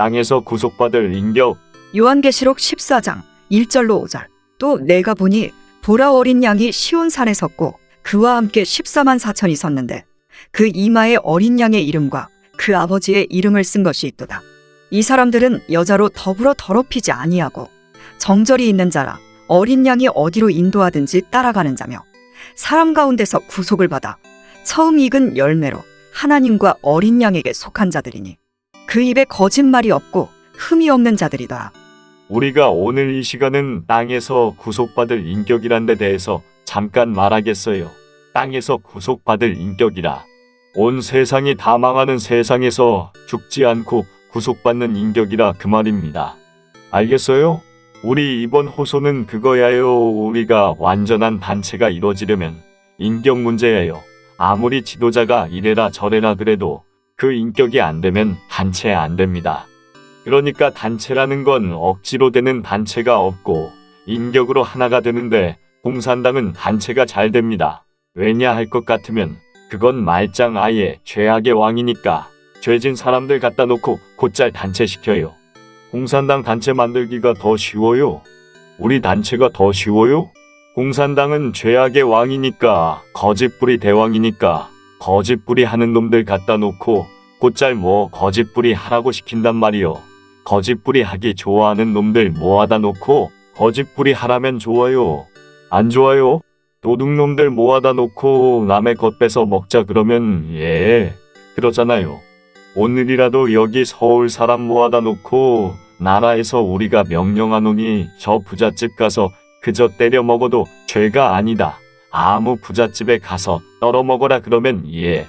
땅에서 구속받을 인격 요한계시록 14장 1절로 5절. 또 내가 보니 보라 어린 양이 시온산에 섰고 그와 함께 14만 4천이 섰는데 그 이마에 어린 양의 이름과 그 아버지의 이름을 쓴 것이 있도다. 이 사람들은 여자로 더불어 더럽히지 아니하고 정절이 있는 자라 어린 양이 어디로 인도하든지 따라가는 자며 사람 가운데서 구속을 받아 처음 익은 열매로 하나님과 어린 양에게 속한 자들이니 그 입에 거짓말이 없고 흠이 없는 자들이다. 우리가 오늘 이 시간은 땅에서 구속받을 인격이란 데 대해서 잠깐 말하겠어요. 땅에서 구속받을 인격이라. 온 세상이 다 망하는 세상에서 죽지 않고 구속받는 인격이라 그 말입니다. 알겠어요? 우리 이번 호소는 그거야요. 우리가 완전한 단체가 이루어지려면 인격 문제예요. 아무리 지도자가 이래라 저래라 그래도 그 인격이 안 되면 단체 안 됩니다. 그러니까 단체라는 건 억지로 되는 단체가 없고 인격으로 하나가 되는데 공산당은 단체가 잘 됩니다. 왜냐 할 것 같으면 그건 말짱 아예 죄악의 왕이니까 죄진 사람들 갖다 놓고 곧잘 단체시켜요. 공산당 단체 만들기가 더 쉬워요. 우리 단체가 더 쉬워요? 공산당은 죄악의 왕이니까 거짓부리 대왕이니까 거짓부리 하는 놈들 갖다 놓고 곧잘 뭐 거짓부리 하라고 시킨단 말이요. 거짓부리 하기 좋아하는 놈들 모아다 놓고 거짓부리 하라면 좋아요. 안 좋아요? 도둑놈들 모아다 놓고 남의 것 뺏어 먹자 그러면 예 그러잖아요. 오늘이라도 여기 서울 사람 모아다 놓고 나라에서 우리가 명령하노니 저 부잣집 가서 그저 때려 먹어도 죄가 아니다. 아무 부잣집에 가서 떨어 먹어라 그러면 예.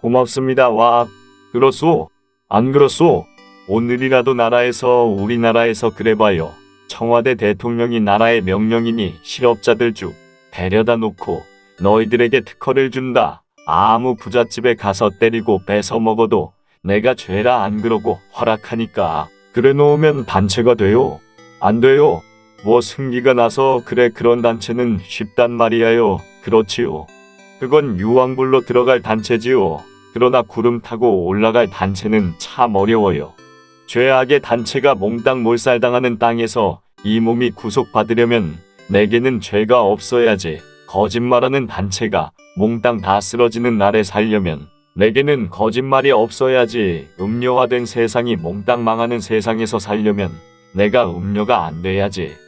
고맙습니다. 와 그렇소? 안 그렇소? 오늘이라도 나라에서 우리나라에서 그래봐요. 청와대 대통령이 나라의 명령이니 실업자들 쭉 데려다 놓고 너희들에게 특허를 준다. 아무 부잣집에 가서 때리고 뺏어 먹어도 내가 죄라 안 그러고 허락하니까 그래 놓으면 단체가 돼요. 안 돼요. 뭐 승기가 나서 그래 그런 단체는 쉽단 말이야요. 그렇지요. 그건 유황불로 들어갈 단체지요. 그러나 구름 타고 올라갈 단체는 참 어려워요. 죄악의 단체가 몽땅 몰살당하는 땅에서 이 몸이 구속받으려면 내게는 죄가 없어야지. 거짓말하는 단체가 몽땅 다 쓰러지는 날에 살려면 내게는 거짓말이 없어야지. 음료화된 세상이 몽땅 망하는 세상에서 살려면 내가 음료가 안 돼야지.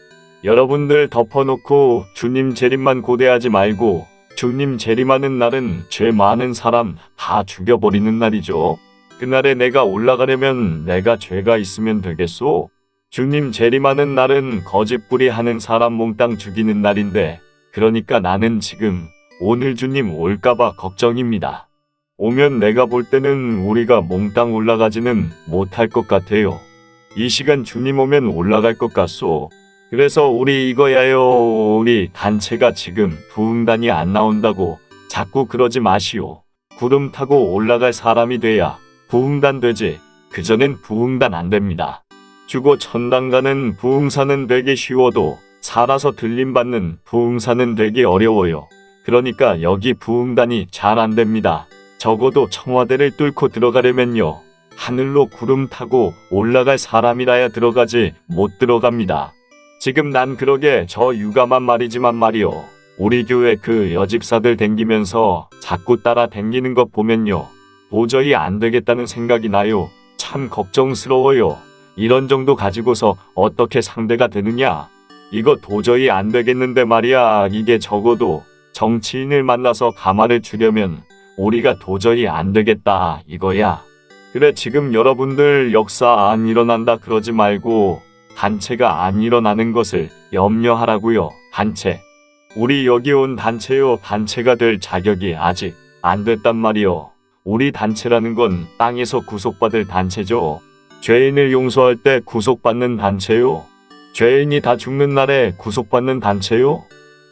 여러분들 덮어놓고 주님 재림만 고대하지 말고 주님 재림하는 날은 죄 많은 사람 다 죽여버리는 날이죠. 그날에 내가 올라가려면 내가 죄가 있으면 되겠소? 주님 재림하는 날은 거짓부리 하는 사람 몽땅 죽이는 날인데 그러니까 나는 지금 오늘 주님 올까봐 걱정입니다. 오면 내가 볼 때는 우리가 몽땅 올라가지는 못할 것 같아요. 이 시간 주님 오면 올라갈 것 같소. 그래서 우리 이거야요. 우리 단체가 지금 부흥단이 안 나온다고 자꾸 그러지 마시오. 구름 타고 올라갈 사람이 돼야 부흥단 되지. 그전엔 부흥단 안 됩니다. 주고 천당 가는 부흥사는 되기 쉬워도 살아서 들림받는 부흥사는 되기 어려워요. 그러니까 여기 부흥단이 잘 안 됩니다. 적어도 청와대를 뚫고 들어가려면요. 하늘로 구름 타고 올라갈 사람이라야 들어가지 못 들어갑니다. 지금 난 그러게 저 육아만 말이지만 말이요. 우리 교회 그 여집사들 댕기면서 자꾸 따라 댕기는 것 보면요. 도저히 안 되겠다는 생각이 나요. 참 걱정스러워요. 이런 정도 가지고서 어떻게 상대가 되느냐? 이거 도저히 안 되겠는데 말이야. 이게 적어도 정치인을 만나서 가마를 주려면 우리가 도저히 안 되겠다. 이거야. 그래, 지금 여러분들 역사 안 일어난다 그러지 말고 단체가 안 일어나는 것을 염려하라고요. 단체. 우리 여기 온 단체요. 단체가 될 자격이 아직 안 됐단 말이요. 우리 단체라는 건 땅에서 구속받을 단체죠. 죄인을 용서할 때 구속받는 단체요. 죄인이 다 죽는 날에 구속받는 단체요.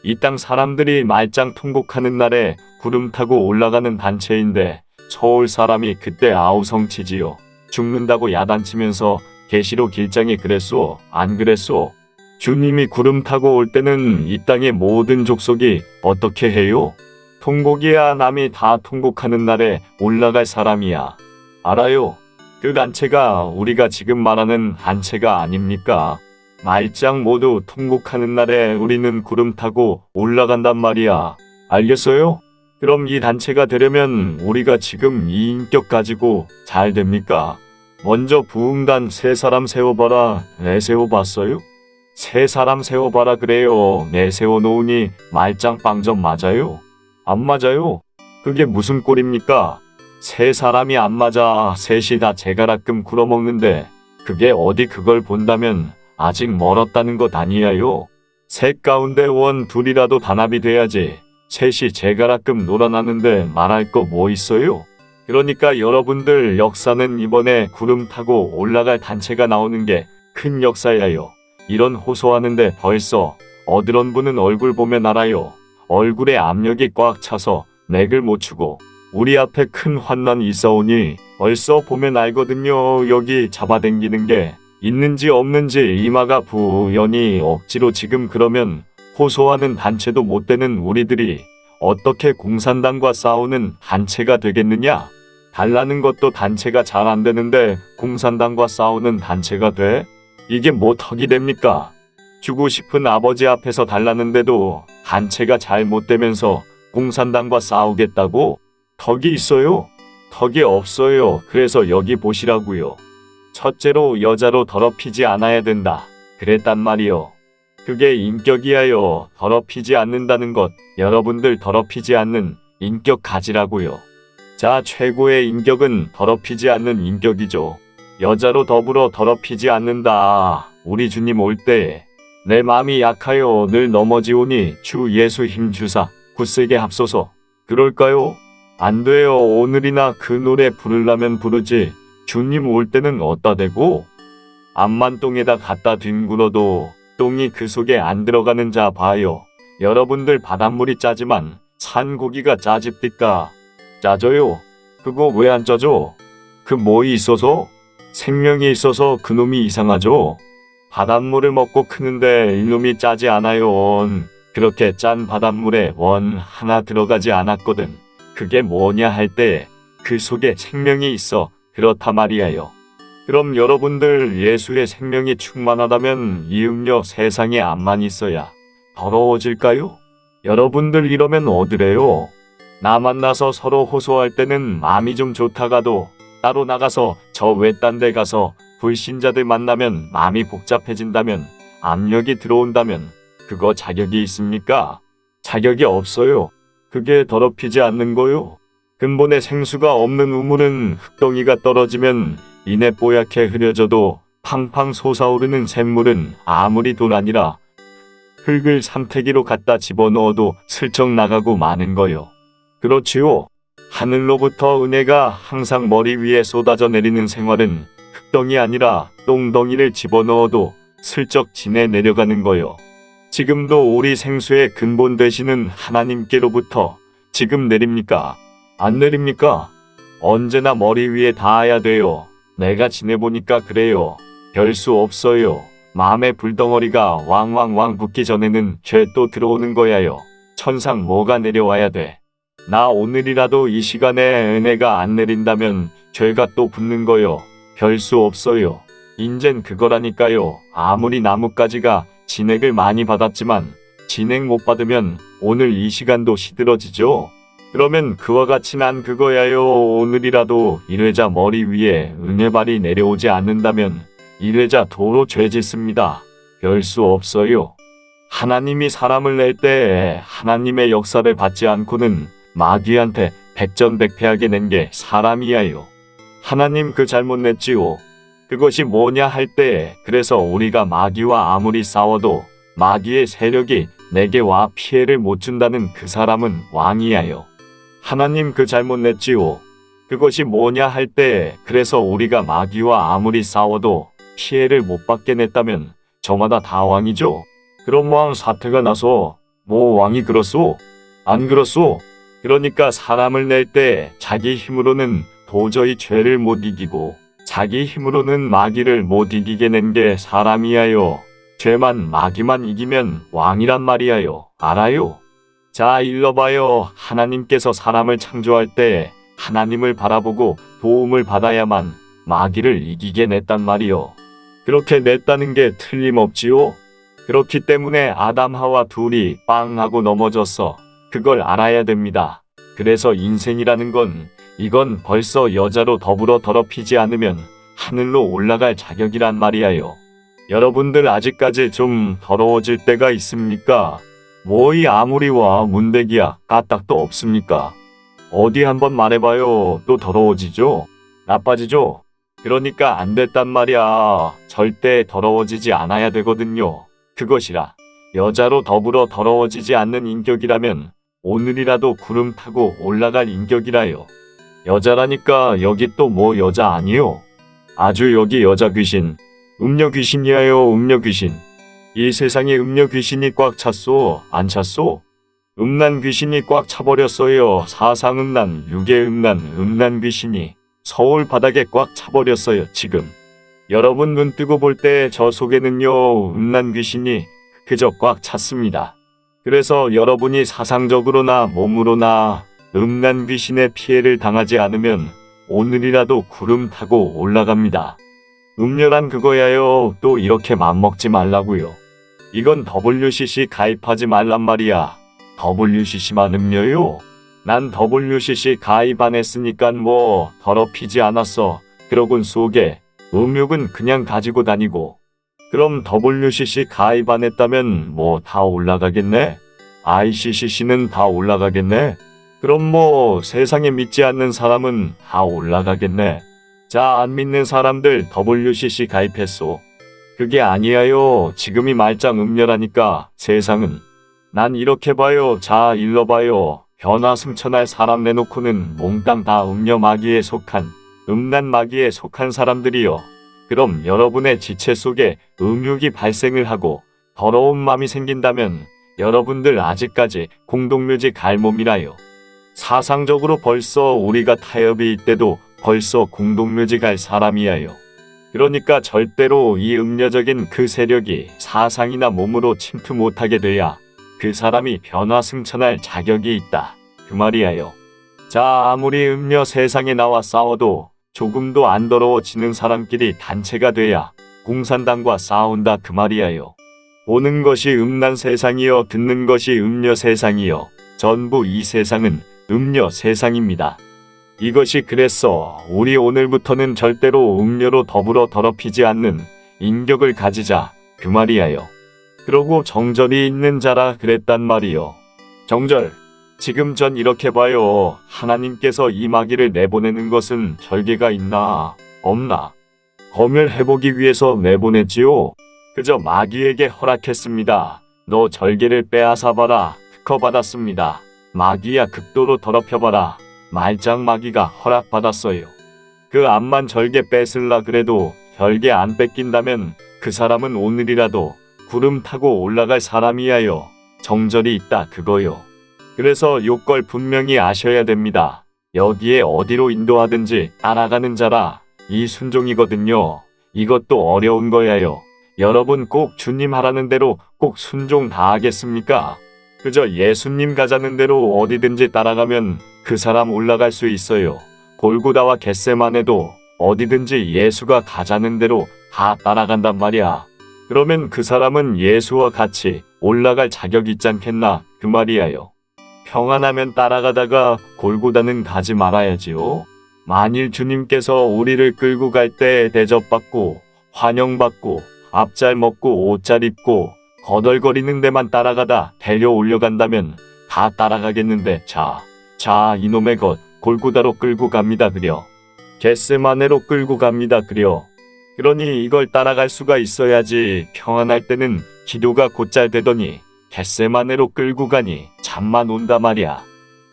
이 땅 사람들이 말짱 통곡하는 날에 구름 타고 올라가는 단체인데 서울 사람이 그때 아우성치지요. 죽는다고 야단치면서 계시로 길장이 그랬소? 안 그랬소? 주님이 구름 타고 올 때는 이 땅의 모든 족속이 어떻게 해요? 통곡이야 남이 다 통곡하는 날에 올라갈 사람이야. 알아요. 그 단체가 우리가 지금 말하는 단체가 아닙니까? 말짱 모두 통곡하는 날에 우리는 구름 타고 올라간단 말이야. 알겠어요? 그럼 이 단체가 되려면 우리가 지금 이 인격 가지고 잘 됩니까? 먼저 부흥단 세 사람 세워봐라. 내 세워봤어요? 세 사람 세워봐라 그래요. 내 세워놓으니 말짱 빵점 맞아요? 안 맞아요? 그게 무슨 꼴입니까? 세 사람이 안 맞아 셋이 다 제가락금 굴어먹는데 그게 어디 그걸 본다면 아직 멀었다는 것 아니에요. 셋 가운데 원 둘이라도 단합이 돼야지. 셋이 제가락금 놀아나는데 말할 거 뭐 있어요? 그러니까 여러분들 역사는 이번에 구름 타고 올라갈 단체가 나오는 게 큰 역사예요. 이런 호소하는데 벌써 어드런 분은 얼굴 보면 알아요. 얼굴에 압력이 꽉 차서 맥을 못 추고 우리 앞에 큰 환난이 있어오니 벌써 보면 알거든요. 여기 잡아당기는 게 있는지 없는지 이마가 부연히 억지로 지금 그러면 호소하는 단체도 못 되는 우리들이 어떻게 공산당과 싸우는 단체가 되겠느냐? 달라는 것도 단체가 잘 안 되는데 공산당과 싸우는 단체가 돼? 이게 뭐 턱이 됩니까? 주고 싶은 아버지 앞에서 달라는데도 단체가 잘못 되면서 공산당과 싸우겠다고? 턱이 있어요? 턱이 없어요. 그래서 여기 보시라고요. 첫째로 여자로 더럽히지 않아야 된다. 그랬단 말이요. 그게 인격이야요. 더럽히지 않는다는 것. 여러분들 더럽히지 않는 인격 가지라고요. 자, 최고의 인격은 더럽히지 않는 인격이죠. 여자로 더불어 더럽히지 않는다. 우리 주님 올 때 내 마음이 약하여 늘 넘어지오니 주 예수 힘 주사 굳세게 합소서. 그럴까요? 안 돼요. 오늘이나 그 노래 부르려면 부르지. 주님 올 때는 어따 대고? 암만 똥에다 갖다 뒹굴어도 똥이 그 속에 안 들어가는 자 봐요. 여러분들 바닷물이 짜지만 산 고기가 짜집니까? 짜져요. 그거 왜 안 짜져? 그 뭐이 있어서? 생명이 있어서 그놈이 이상하죠? 바닷물을 먹고 크는데 이놈이 짜지 않아요. 그렇게 짠 바닷물에 원 하나 들어가지 않았거든. 그게 뭐냐 할 때 그 속에 생명이 있어 그렇다 말이에요. 그럼 여러분들 예수의 생명이 충만하다면 이 음료 세상에 암만 있어야 더러워질까요? 여러분들 이러면 어디래요? 나 만나서 서로 호소할 때는 마음이 좀 좋다가도 따로 나가서 저 외딴 데 가서 불신자들 만나면 마음이 복잡해진다면 압력이 들어온다면 그거 자격이 있습니까? 자격이 없어요. 그게 더럽히지 않는 거요. 근본에 생수가 없는 우물은 흙덩이가 떨어지면 이내 뽀얗게 흐려져도 팡팡 솟아오르는 샘물은 아무리 돈 아니라 흙을 삼태기로 갖다 집어넣어도 슬쩍 나가고 마는 거요. 그렇지요. 하늘로부터 은혜가 항상 머리 위에 쏟아져 내리는 생활은 흙덩이 아니라 똥덩이를 집어넣어도 슬쩍 지내 내려가는 거요. 지금도 우리 생수의 근본 되시는 하나님께로부터 지금 내립니까? 안 내립니까? 언제나 머리 위에 닿아야 돼요. 내가 지내보니까 그래요. 별 수 없어요. 마음의 불덩어리가 왕왕왕 붙기 전에는 죄 또 들어오는 거야요. 천상 뭐가 내려와야 돼. 나 오늘이라도 이 시간에 은혜가 안 내린다면 죄가 또 붙는 거요. 별 수 없어요. 인젠 그거라니까요. 아무리 나뭇가지가 진액을 많이 받았지만 진액 못 받으면 오늘 이 시간도 시들어지죠. 그러면 그와 같이 난 그거야요. 오늘이라도 일회자 머리 위에 은혜발이 내려오지 않는다면 일회자 도로 죄 짓습니다. 별 수 없어요. 하나님이 사람을 낼 때 하나님의 역사를 받지 않고는 마귀한테 백전백패하게 낸 게 사람이야요. 하나님 그 잘못 냈지요. 그것이 뭐냐 할때 그래서 우리가 마귀와 아무리 싸워도 마귀의 세력이 내게 와 피해를 못 준다는 그 사람은 왕이야요. 하나님 그 잘못 냈지요. 그것이 뭐냐 할때 그래서 우리가 마귀와 아무리 싸워도 피해를 못 받게 냈다면 저마다 다 왕이죠. 그럼 왕 사태가 나서 뭐 왕이 그렇소? 안 그렇소? 그러니까 사람을 낼 때 자기 힘으로는 도저히 죄를 못 이기고 자기 힘으로는 마귀를 못 이기게 낸 게 사람이야요. 죄만 마귀만 이기면 왕이란 말이야요. 알아요? 자, 일러봐요. 하나님께서 사람을 창조할 때 하나님을 바라보고 도움을 받아야만 마귀를 이기게 냈단 말이요. 그렇게 냈다는 게 틀림없지요. 그렇기 때문에 아담 하와 둘이 빵 하고 넘어졌어. 그걸 알아야 됩니다. 그래서 인생이라는 건 이건 벌써 여자로 더불어 더럽히지 않으면 하늘로 올라갈 자격이란 말이야요. 여러분들 아직까지 좀 더러워질 때가 있습니까? 뭐이 아무리와 문대기야 까딱도 없습니까? 어디 한번 말해봐요. 또 더러워지죠? 나빠지죠? 그러니까 안 됐단 말이야. 절대 더러워지지 않아야 되거든요. 그것이라 여자로 더불어 더러워지지 않는 인격이라면 오늘이라도 구름 타고 올라갈 인격이라요. 여자라니까 여기 또 뭐 여자 아니요? 아주 여기 여자 귀신, 음녀 귀신이야요, 음녀 귀신. 이 세상에 음녀 귀신이 꽉 찼소, 안 찼소? 음란 귀신이 꽉 차버렸어요. 사상 음란, 유괴 음란, 음란 귀신이 서울 바닥에 꽉 차버렸어요, 지금. 여러분 눈 뜨고 볼 때 저 속에는요, 음란 귀신이 그저 꽉 찼습니다. 그래서 여러분이 사상적으로나 몸으로나 음란 귀신의 피해를 당하지 않으면 오늘이라도 구름 타고 올라갑니다. 음녀란 그거야요. 또 이렇게 맘먹지 말라고요. 이건 WCC 가입하지 말란 말이야. WCC만 음녀요? 난 WCC 가입 안 했으니깐 뭐 더럽히지 않았어. 그러곤 속에 음욕은 그냥 가지고 다니고. 그럼 WCC 가입 안 했다면 뭐 다 올라가겠네? ICCC는 다 올라가겠네? 그럼 뭐 세상에 믿지 않는 사람은 다 올라가겠네. 자, 안 믿는 사람들 WCC 가입했소. 그게 아니야요. 지금이 말짱 음녀라니까 세상은. 난 이렇게 봐요. 자, 일러봐요. 변화 승천할 사람 내놓고는 몽땅 다 음녀 마귀에 속한 음란 마귀에 속한 사람들이요. 그럼 여러분의 지체 속에 음욕이 발생을 하고 더러운 마음이 생긴다면 여러분들 아직까지 공동묘지 갈 몸이라요. 사상적으로 벌써 우리가 타협이 있대도 벌써 공동묘지 갈 사람이야요. 그러니까 절대로 이 음녀적인 그 세력이 사상이나 몸으로 침투 못하게 돼야 그 사람이 변화승천할 자격이 있다. 그 말이야요. 자, 아무리 음녀 세상에 나와 싸워도 조금도 안 더러워지는 사람끼리 단체가 돼야 공산당과 싸운다 그 말이야요. 보는 것이 음란 세상이요, 듣는 것이 음녀 세상이요. 전부 이 세상은 음녀 세상입니다. 이것이 그랬어. 우리 오늘부터는 절대로 음녀로 더불어 더럽히지 않는 인격을 가지자. 그 말이야요. 그러고 정절이 있는 자라 그랬단 말이요. 정절. 지금 전 이렇게 봐요. 하나님께서 이 마귀를 내보내는 것은 절개가 있나, 없나. 검열해보기 위해서 내보냈지요. 그저 마귀에게 허락했습니다. 너 절개를 빼앗아봐라. 특허받았습니다. 마귀야 극도로 더럽혀봐라. 말짱 마귀가 허락받았어요. 그 암만 절개 뺏을라 그래도 절개 안 뺏긴다면 그 사람은 오늘이라도 구름 타고 올라갈 사람이야요. 정절이 있다 그거요. 그래서 요걸 분명히 아셔야 됩니다. 여기에 어디로 인도하든지 따라가는 자라 이 순종이거든요. 이것도 어려운 거야요. 여러분 꼭 주님 하라는 대로 꼭 순종 다 하겠습니까? 그저 예수님 가자는 대로 어디든지 따라가면 그 사람 올라갈 수 있어요. 골고다와 겟세만해도 어디든지 예수가 가자는 대로 다 따라간단 말이야. 그러면 그 사람은 예수와 같이 올라갈 자격 있지 않겠나 그 말이야요. 평안하면 따라가다가 골고다는 가지 말아야지요. 만일 주님께서 우리를 끌고 갈 때 대접받고 환영받고 밥잘 먹고 옷 잘 입고 거덜거리는 데만 따라가다 데려 올려간다면 다 따라가겠는데 자, 자 이놈의 것 골고다로 끌고 갑니다 그려. 겟세마네로 끌고 갑니다 그려. 그러니 이걸 따라갈 수가 있어야지 평안할 때는 기도가 곧잘 되더니 겟세마네로 끌고 가니 잠만 온다 말이야.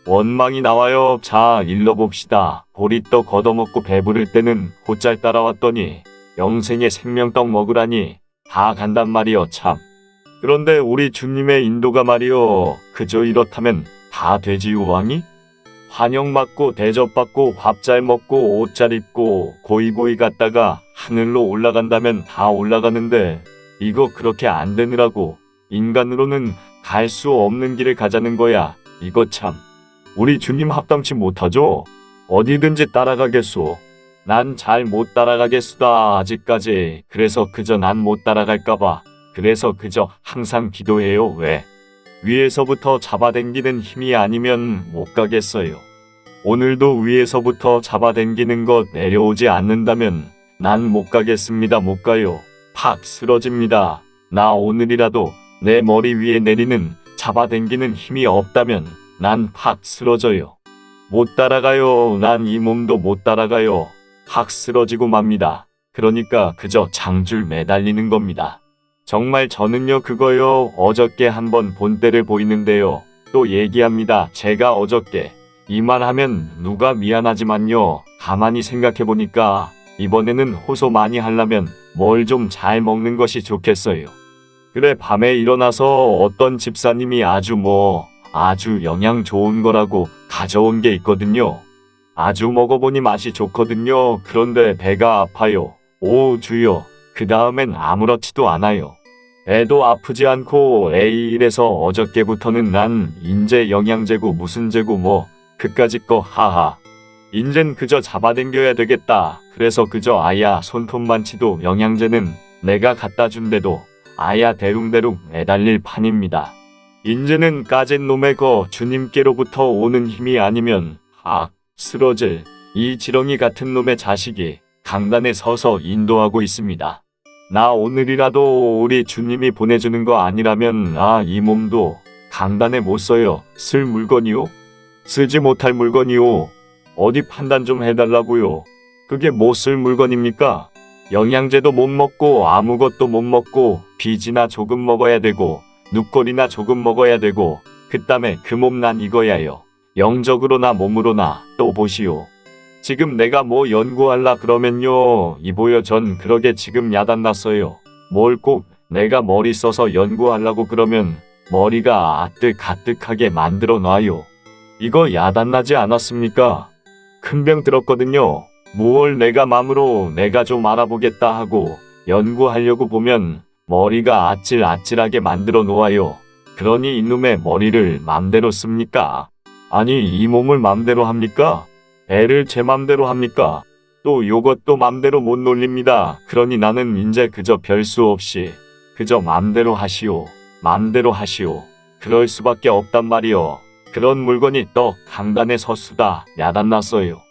원망이 나와요. 자, 일러봅시다. 보리떡 걷어먹고 배부를 때는 곧잘 따라왔더니 영생의 생명떡 먹으라니 다 간단 말이여 참. 그런데 우리 주님의 인도가 말이여 그저 이렇다면 다 되지요 왕이? 환영받고 대접받고 밥 잘 먹고 옷 잘 입고 고이고이 갔다가 하늘로 올라간다면 다 올라가는데 이거 그렇게 안 되느라고 인간으로는 갈 수 없는 길을 가자는 거야. 이거 참. 우리 주님 합당치 못하죠? 어디든지 따라가겠소. 난 잘 못 따라가겠수다 아직까지. 그래서 그저 난 못 따라갈까봐. 그래서 그저 항상 기도해요. 왜? 위에서부터 잡아당기는 힘이 아니면 못 가겠어요. 오늘도 위에서부터 잡아당기는 것 내려오지 않는다면 난 못 가겠습니다. 못 가요. 팍 쓰러집니다. 나 오늘이라도 내 머리 위에 내리는 잡아당기는 힘이 없다면 난 팍 쓰러져요. 못 따라가요. 난 이 몸도 못 따라가요. 팍 쓰러지고 맙니다. 그러니까 그저 장줄 매달리는 겁니다. 정말 저는요 그거요 어저께 한번 본 때를 보이는데요. 또 얘기합니다. 제가 어저께 이만하면 누가 미안하지만요. 가만히 생각해 보니까 이번에는 호소 많이 하려면 뭘 좀 잘 먹는 것이 좋겠어요. 그래 밤에 일어나서 어떤 집사님이 아주 뭐 아주 영양 좋은 거라고 가져온 게 있거든요. 아주 먹어보니 맛이 좋거든요. 그런데 배가 아파요. 오 주여. 그 다음엔 아무렇지도 않아요. 애도 아프지 않고 에이 이래서 어저께부터는 난 인제 영양제고 무슨 제고 뭐 그까짓 거 하하. 인젠 그저 잡아당겨야 되겠다. 그래서 그저 아야 손톱만치도 영양제는 내가 갖다 준대도 아야 대룽대룽 매달릴 판입니다. 인제는 까진 놈의 거 주님께로부터 오는 힘이 아니면 아 쓰러질 이 지렁이 같은 놈의 자식이 강단에 서서 인도하고 있습니다. 나 오늘이라도 우리 주님이 보내주는 거 아니라면 아 이 몸도 강단에 못 써요. 쓸 물건이요? 쓰지 못할 물건이요. 어디 판단 좀 해달라고요. 그게 뭐쓸 물건입니까? 영양제도 못 먹고 아무것도 못 먹고 비지나 조금 먹어야 되고 눈꼬리나 조금 먹어야 되고 그다음에 그 몸 난 이거야요. 영적으로나 몸으로나 또 보시오. 지금 내가 뭐 연구할라 그러면요. 이보여 전 그러게 지금 야단났어요. 뭘 꼭 내가 머리 써서 연구하려고 그러면 머리가 아뜩가뜩하게 만들어 놔요. 이거 야단나지 않았습니까? 큰 병 들었거든요. 무얼 내가 맘으로 내가 좀 알아보겠다 하고 연구하려고 보면 머리가 아찔아찔하게 만들어 놓아요. 그러니 이놈의 머리를 맘대로 씁니까? 아니 이 몸을 맘대로 합니까? 애를 제 맘대로 합니까? 또 요것도 맘대로 못 놀립니다. 그러니 나는 이제 그저 별수 없이 그저 맘대로 하시오. 맘대로 하시오. 그럴 수밖에 없단 말이오. 그런 물건이 또 강단에 서수다 야단났어요.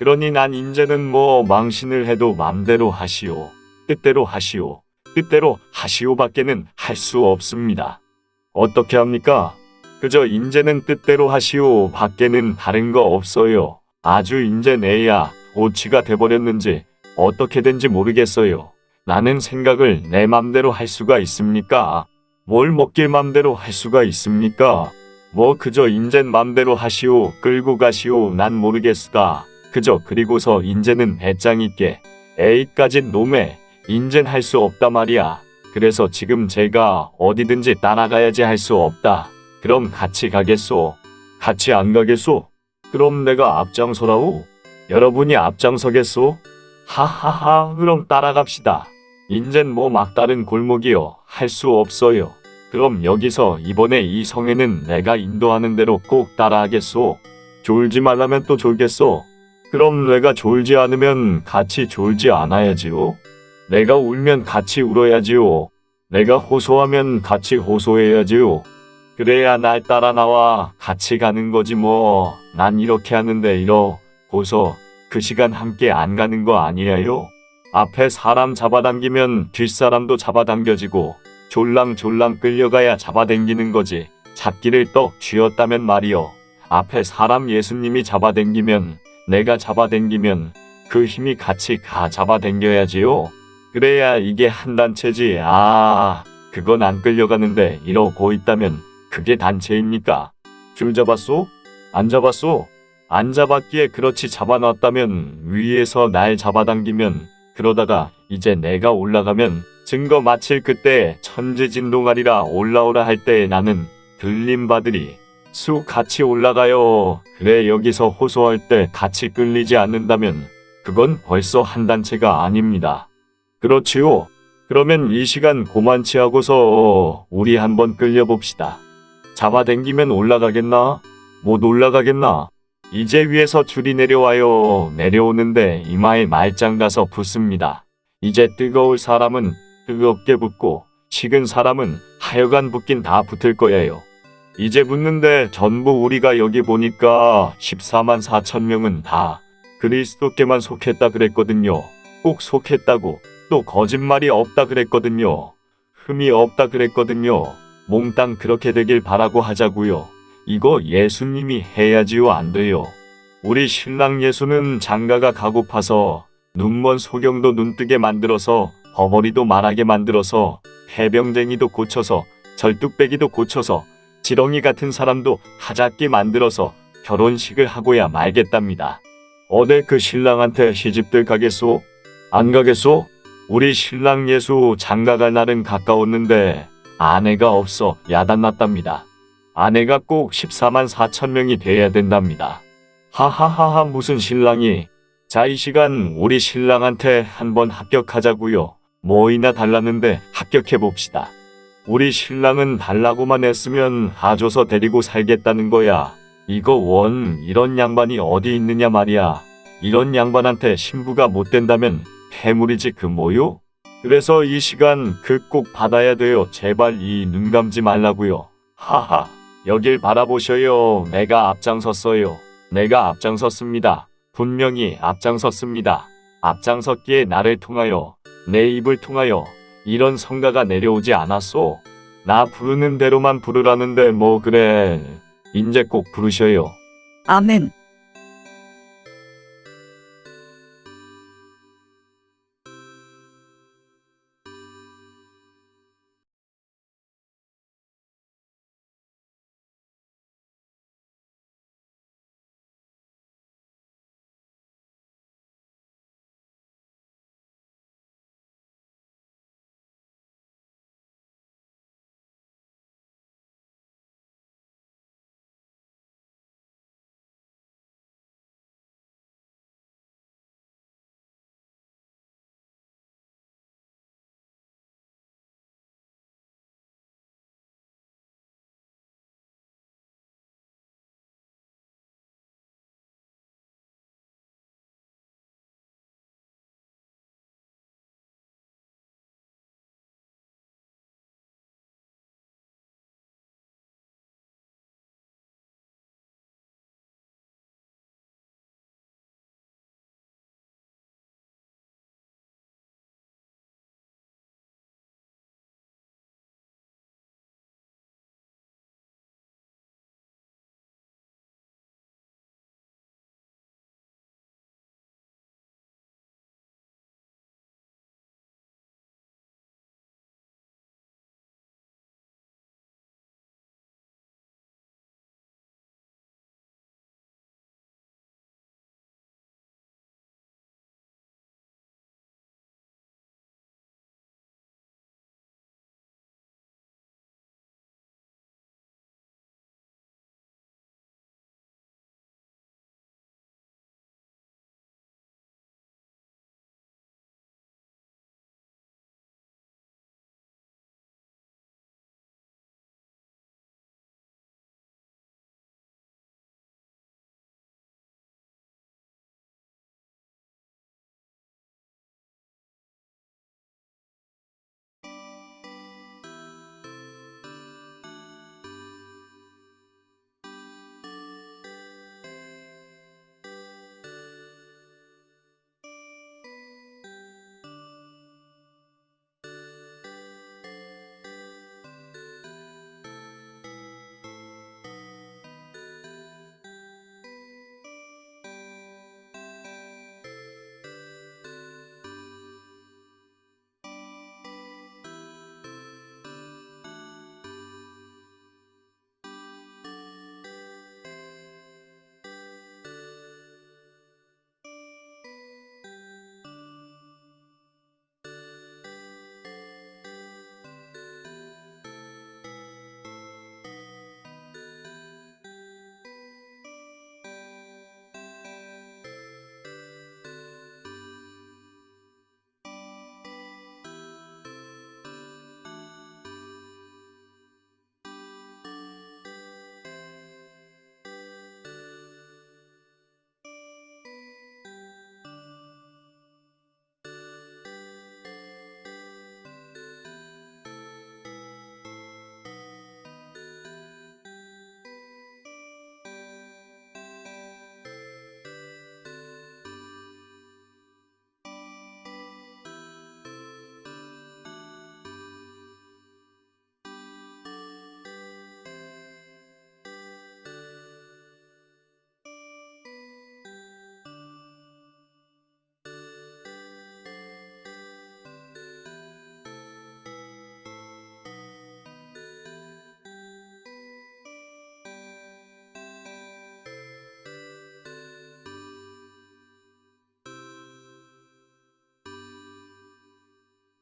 그러니 난 인제는 뭐 망신을 해도 맘대로 하시오. 뜻대로 하시오. 뜻대로 하시오 밖에는 할 수 없습니다. 어떻게 합니까? 그저 인제는 뜻대로 하시오 밖에는 다른 거 없어요. 아주 인제 내야 오치가 돼버렸는지 어떻게 된지 모르겠어요. 나는 생각을 내 맘대로 할 수가 있습니까? 뭘 먹길 맘대로 할 수가 있습니까? 뭐 그저 인젠 맘대로 하시오 끌고 가시오 난 모르겠수다. 그저 그리고서 인제는 배짱 있게 에이까지 놈에 인젠 할 수 없다 말이야. 그래서 지금 제가 어디든지 따라가야지 할 수 없다. 그럼 같이 가겠소. 같이 안 가겠소? 그럼 내가 앞장서라오. 여러분이 앞장서겠소? 하하하 그럼 따라갑시다. 인젠 뭐 막다른 골목이요. 할 수 없어요. 그럼 여기서 이번에 이 성에는 내가 인도하는 대로 꼭 따라하겠소. 졸지 말라면 또 졸겠소. 그럼 내가 졸지 않으면 같이 졸지 않아야지요. 내가 울면 같이 울어야지요. 내가 호소하면 같이 호소해야지요. 그래야 날 따라 나와 같이 가는 거지 뭐. 난 이렇게 하는데 이러 고서 그 시간 함께 안 가는 거 아니에요? 앞에 사람 잡아당기면 뒷사람도 잡아당겨지고 졸랑졸랑 끌려가야 잡아당기는 거지. 잡기를 떡 쥐었다면 말이요. 앞에 사람 예수님이 잡아당기면 내가 잡아당기면 그 힘이 같이 가 잡아당겨야지요. 그래야 이게 한 단체지. 아, 그건 안 끌려가는데 이러고 있다면 그게 단체입니까? 줄 잡았소? 안 잡았소? 안 잡았기에 그렇지 잡아놨다면 위에서 날 잡아당기면 그러다가 이제 내가 올라가면 증거 마칠 그때 천지진동하리라 올라오라 할 때 나는 들림 받으리 수 같이 올라가요. 그래 여기서 호소할 때 같이 끌리지 않는다면 그건 벌써 한 단체가 아닙니다. 그렇지요. 그러면 이 시간 고만치 하고서 우리 한번 끌려봅시다. 잡아당기면 올라가겠나? 못 올라가겠나? 이제 위에서 줄이 내려와요. 내려오는데 이마에 말짱 가서 붙습니다. 이제 뜨거울 사람은 뜨겁게 붙고 식은 사람은 하여간 붙긴 다 붙을 거예요. 이제 붙는데 전부 우리가 여기 보니까 14만 4천 명은 다 그리스도께만 속했다 그랬거든요. 꼭 속했다고 또 거짓말이 없다 그랬거든요. 흠이 없다 그랬거든요. 몽땅 그렇게 되길 바라고 하자고요. 이거 예수님이 해야지요 안 돼요. 우리 신랑 예수는 장가가 가고파서 눈먼 소경도 눈뜨게 만들어서 버버리도 말하게 만들어서 해병쟁이도 고쳐서 절뚝배기도 고쳐서 지렁이 같은 사람도 하잡게 만들어서 결혼식을 하고야 말겠답니다. 어딜 그 신랑한테 시집들 가겠소? 안 가겠소? 우리 신랑 예수 장가갈 날은 가까웠는데 아내가 없어 야단났답니다. 아내가 꼭 14만 4천 명이 돼야 된답니다. 하하하하 무슨 신랑이 자 이 시간 우리 신랑한테 한번 합격하자고요. 뭐이나 달랐는데 합격해 봅시다. 우리 신랑은 달라고만 했으면 아줘서 데리고 살겠다는 거야. 이거 원 이런 양반이 어디 있느냐 말이야. 이런 양반한테 신부가 못 된다면 해물이지 그 뭐요? 그래서 이 시간 그 꼭 받아야 돼요. 제발 이 눈 감지 말라고요. 하하. 여길 바라보셔요. 내가 앞장섰어요. 내가 앞장섰습니다. 분명히 앞장섰습니다. 앞장섰기에 나를 통하여 내 입을 통하여 이런 성가가 내려오지 않았소. 나 부르는 대로만 부르라는데 뭐 그래. 인제 꼭 부르셔요. 아멘.